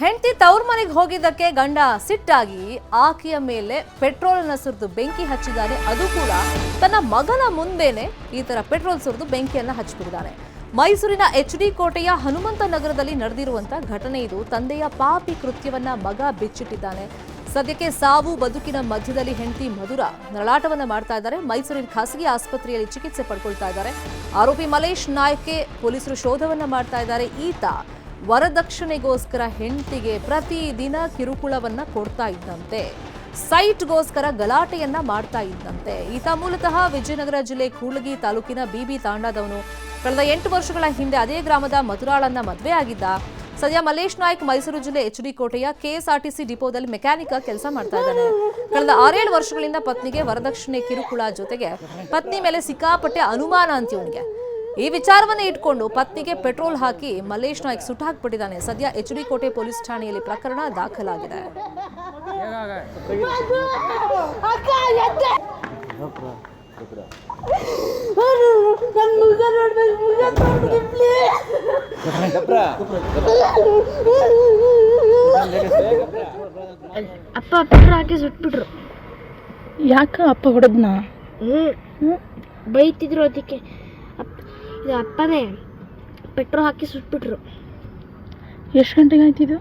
ಹೆಂಡತಿ ತವ್ರ ಮನೆಗೆ ಹೋಗಿದ್ದಕ್ಕೆ ಗಂಡ ಸಿಟ್ಟಾಗಿ ಆಕೆಯ ಮೇಲೆ ಪೆಟ್ರೋಲ್ ಅನ್ನ ಸುರಿದು ಬೆಂಕಿ ಹಚ್ಚಿದ್ದಾನೆ. ಅದು ಕೂಡ ತನ್ನ ಮಗನ ಮುಂದೆನೆ ಈ ತರ ಪೆಟ್ರೋಲ್ ಸುರಿದು ಬೆಂಕಿಯನ್ನ ಹಚ್ಚಿಬಿಟ್ಟಿದ್ದಾನೆ. ಮೈಸೂರಿನ ಎಚ್ ಡಿ ಕೋಟೆಯ ಹನುಮಂತ ನಗರದಲ್ಲಿ ನಡೆದಿರುವಂತ ಘಟನೆ ಇದು. ತಂದೆಯ ಪಾಪಿ ಕೃತ್ಯವನ್ನ ಮಗ ಬಿಚ್ಚಿಟ್ಟಿದ್ದಾನೆ. ಸದ್ಯಕ್ಕೆ ಸಾವು ಬದುಕಿನ ಮಧ್ಯದಲ್ಲಿ ಹೆಂಡತಿ ಮಧುರ ನರಳಾಟವನ್ನ ಮಾಡ್ತಾ ಇದ್ದಾರೆ. ಮೈಸೂರಿನ ಖಾಸಗಿ ಆಸ್ಪತ್ರೆಯಲ್ಲಿ ಚಿಕಿತ್ಸೆ ಪಡ್ಕೊಳ್ತಾ ಇದ್ದಾರೆ. ಆರೋಪಿ ಮಲೇಶ್ ನಾಯ್ಕೆ ಪೊಲೀಸರು ಶೋಧವನ್ನ ಮಾಡ್ತಾ ಇದ್ದಾರೆ. ಈತ ವರದಕ್ಷಿಣೆಗೋಸ್ಕರ ಹೆಂಡತಿಗೆ ಪ್ರತಿದಿನ ಕಿರುಕುಳವನ್ನ ಕೊಡ್ತಾ ಇದ್ದಂತೆ, ಸೈಟ್ಗೋಸ್ಕರ ಗಲಾಟೆಯನ್ನ ಮಾಡ್ತಾ ಇದ್ದಂತೆ. ಈತ ಮೂಲತಃ ವಿಜಯನಗರ ಜಿಲ್ಲೆ ಕೂಳಗಿ ತಾಲೂಕಿನ ಬಿಬಿ ತಾಂಡಾದವನು. ಕಳೆದ ಎಂಟು ವರ್ಷಗಳ ಹಿಂದೆ ಅದೇ ಗ್ರಾಮದ ಮಧುರಾಳನ್ನ ಮದುವೆ ಆಗಿದ್ದ ಸದ್ಯ ಮಲೇಶ್ ನಾಯ್ಕ್ ಮೈಸೂರು ಜಿಲ್ಲೆ ಎಚ್ ಡಿ ಕೋಟೆಯ ಕೆಎಸ್ಆರ್ಟಿಸಿ ಡಿಪೋದಲ್ಲಿ ಮೆಕ್ಯಾನಿಕ್ ಕೆಲಸ ಮಾಡ್ತಾ ಇದ್ದಾನೆ. ಕಳೆದ ಆರೇಳು ವರ್ಷಗಳಿಂದ ಪತ್ನಿಗೆ ವರದಕ್ಷಿಣೆ ಕಿರುಕುಳ ಜೊತೆಗೆ ಪತ್ನಿ ಮೇಲೆ ಸಿಕ್ಕಾಪಟ್ಟೆ ಅನುಮಾನ ಅಂತ ಈ ವಿಚಾರವನ್ನ ಇಟ್ಕೊಂಡು ಪತ್ನಿಗೆ ಪೆಟ್ರೋಲ್ ಹಾಕಿ ಮಲ್ಲೇಶ್ ನಾಯ್ಕ್ ಸುಟ್ಟಾಕ್ಬಿಟ್ಟಿದ್ದಾನೆ. ಸದ್ಯ ಎಚ್ ಡಿ ಕೋಟೆ ಪೊಲೀಸ್ ಠಾಣೆಯಲ್ಲಿ ಪ್ರಕರಣ ದಾಖಲಾಗಿದೆ. ಅಪ್ಪ ಪೆಟ್ರೋಲ್ ಹಾಕಿ ಸುಟ್ಬಿಟ್ರು. ಯಾಕ ಅಪ್ಪ ಹೊಡೆದ್ನ? ಹ್ಞೂ ಬೈತಿದ್ರು ಅದಕ್ಕೆ. ಅಪ್ಪ ಇದು ಅಪ್ಪನೇ ಪೆಟ್ರೋಲ್ ಹಾಕಿ ಸುಟ್ಬಿಟ್ರು. ಎಷ್ಟು ಗಂಟೆಗೆ ಆಯ್ತಿದ್ದು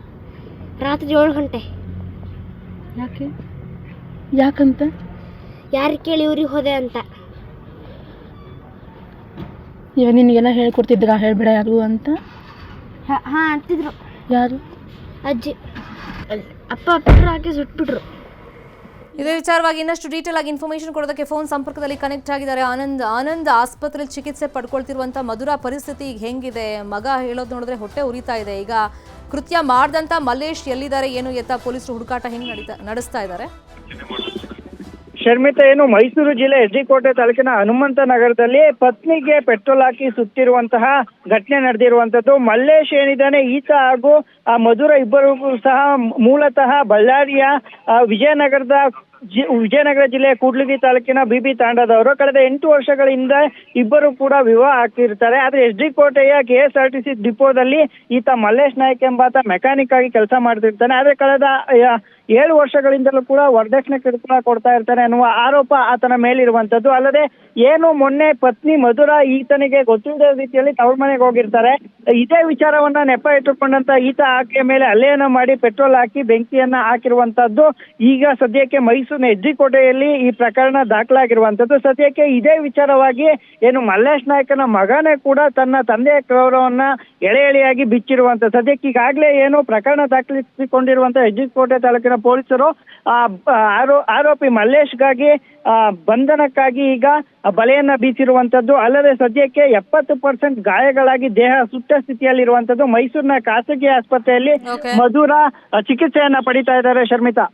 ರಾತ್ರಿ ಏಳು ಗಂಟೆ. ಯಾಕೆ? ಯಾಕಂತ? ಯಾರು ಕೇಳಿ ಇವ್ರಿಗೆ ಹೋದೆ ಅಂತ. ಇವ ನಿನಗೆಲ್ಲ ಹೇಳ್ಕೊಡ್ತಿದ್ರ ಹೇಳ್ಬಿಡ ಯಾರು ಅಂತ? ಹಾಂ ಅಂತಿದ್ರು. ಯಾರು? ಅಜ್ಜಿ. ಅಪ್ಪ ಪೆಟ್ರೋಲ್ ಹಾಕಿ ಸುಟ್ಬಿಟ್ರು. ಇದೇ ವಿಚಾರವಾಗಿ ಇನ್ನಷ್ಟು ಡೀಟೇಲ್ ಆಗಿ ಇನ್ಫಾರ್ಮೇಶನ್ ಕೊಡೋದಕ್ಕೆ ಫೋನ್ ಸಂಪರ್ಕದಲ್ಲಿ ಕನೆಕ್ಟ್ ಆಗಿದ್ದಾರೆ ಆನಂದ್. ಆನಂದ್ ಆಸ್ಪತ್ರೆಯಲ್ಲಿ ಚಿಕಿತ್ಸೆ ಪಡ್ಕೊಳ್ತಿರುವಂತ ಮಧುರ ಪರಿಸ್ಥಿತಿ ಈಗ ಹೆಂಗಿದೆ? ಮಗ ಹೇಳೋದು ನೋಡಿದ್ರೆ ಹೊಟ್ಟೆ ಉರಿತಾ ಇದೆ. ಈಗ ಕೃತ್ಯ ಮಾಡ್ದಂತ ಮಲ್ಲೇಶ್ ಎಲ್ಲಿದ್ದಾರೆ? ಏನು, ಎತ್ತ ಪೊಲೀಸರು ಹುಡುಕಾಟ ಹೆಂಗ್ ನಡೀತಾ ನಡೆಸ್ತಾ ಇದ್ದಾರೆ? ಶರ್ಮಿತಾ, ಏನು ಮೈಸೂರು ಜಿಲ್ಲೆ ಎಸ್ ಡಿ ಕೋಟೆ ತಾಲೂಕಿನ ಹನುಮಂತ ನಗರದಲ್ಲಿ ಪತ್ನಿಗೆ ಪೆಟ್ರೋಲ್ ಹಾಕಿ ಸುತ್ತಿರುವಂತಹ ಘಟನೆ ನಡೆದಿರುವಂತದ್ದು ಮಲ್ಲೇಶ್ ಏನಿದ್ದಾನೆ, ಈತ ಹಾಗೂ ಆ ಮಧುರ ಇಬ್ಬರು ಸಹ ಮೂಲತಃ ಬಳ್ಳಾರಿಯ ವಿಜಯನಗರದ ವಿಜಯನಗರ ಜಿಲ್ಲೆಯ ಕೂಡ್ಲಿಗಿ ತಾಲೂಕಿನ ಬಿಬಿ ತಾಂಡದವರು. ಕಳೆದ ಎಂಟು ವರ್ಷಗಳಿಂದ ಇಬ್ಬರು ಕೂಡ ವಿವಾಹ ಆಗ್ತಿರ್ತಾರೆ. ಆದ್ರೆ ಎಸ್ ಡಿ ಕೋಟೆಯ K S R T C ಡಿಪೋದಲ್ಲಿ ಈತ ಮಲ್ಲೇಶ್ ನಾಯ್ಕ್ ಎಂಬಾತ ಮೆಕ್ಯಾನಿಕ್ ಆಗಿ ಕೆಲಸ ಮಾಡ್ತಿರ್ತಾನೆ. ಆದ್ರೆ ಕಳೆದ ಏಳು ವರ್ಷಗಳಿಂದಲೂ ಕೂಡ ವರದಕ್ಷಿಣೆ ಕಿರುಕುಳ ಕೊಡ್ತಾ ಇರ್ತಾನೆ ಅನ್ನುವ ಆರೋಪ ಆತನ ಮೇಲಿರುವಂತದ್ದು ಅಲ್ಲದೆ ಏನು ಮೊನ್ನೆ ಪತ್ನಿ ಮಧುರ ಈತನಿಗೆ ಗೊತ್ತಿಲ್ಲದ ರೀತಿಯಲ್ಲಿ ತವರು ಮನೆಗೆ ಹೋಗಿರ್ತಾರೆ. ಇದೇ ವಿಚಾರವನ್ನ ನೆಪ ಇಟ್ಟುಕೊಂಡಂತ ಈತ ಆಕೆಯ ಮೇಲೆ ಹಲ್ಲೆಯನ್ನ ಮಾಡಿ ಪೆಟ್ರೋಲ್ ಹಾಕಿ ಬೆಂಕಿಯನ್ನ ಹಾಕಿರುವಂತದ್ದು ಈಗ ಸದ್ಯಕ್ಕೆ ಮೈಸೂರಿನ ಹೆಜ್ಜಿಕೋಟೆಯಲ್ಲಿ ಕೋಟೆಯಲ್ಲಿ ಈ ಪ್ರಕರಣ ದಾಖಲಾಗಿರುವಂತದ್ದು ಸದ್ಯಕ್ಕೆ ಇದೇ ವಿಚಾರವಾಗಿ ಏನು ಮಲ್ಲೇಶ್ ನಾಯಕನ ಮಗನೇ ಕೂಡ ತನ್ನ ತಂದೆಯ ಗೌರವನ್ನ ಎಳೆ ಎಳೆಯಾಗಿ ಬಿಚ್ಚಿರುವಂತ ಸದ್ಯಕ್ಕೆ ಈಗಾಗಲೇ ಏನು ಪ್ರಕರಣ ದಾಖಲಿಸಿಕೊಂಡಿರುವಂತ ಹೆಜ್ಜಿಕೋಟೆ ಕೋಟೆ ತಾಲೂಕಿನ ಪೊಲೀಸರು ಆರೋಪಿ ಮಲ್ಲೇಶ್ಗಾಗಿ ಆ, ಬಂಧನಕ್ಕಾಗಿ ಈಗ ಬಲೆಯನ್ನ ಬೀಸಿರುವಂತದ್ದು ಅಲ್ಲದೆ ಸದ್ಯಕ್ಕೆ ಎಪ್ಪತ್ತು ಪರ್ಸೆಂಟ್ ಗಾಯಗಳಾಗಿ ದೇಹ ಸುಟ್ಟ ಸ್ಥಿತಿಯಲ್ಲಿರುವಂತದ್ದು ಮೈಸೂರಿನ ಖಾಸಗಿ ಆಸ್ಪತ್ರೆಯಲ್ಲಿ. ಮಧುರ ಚಿಕಿತ್ಸೆಯನ್ನ ಪಡಿತಾ ಇದ್ದಾರೆ ಶರ್ಮಿತಾ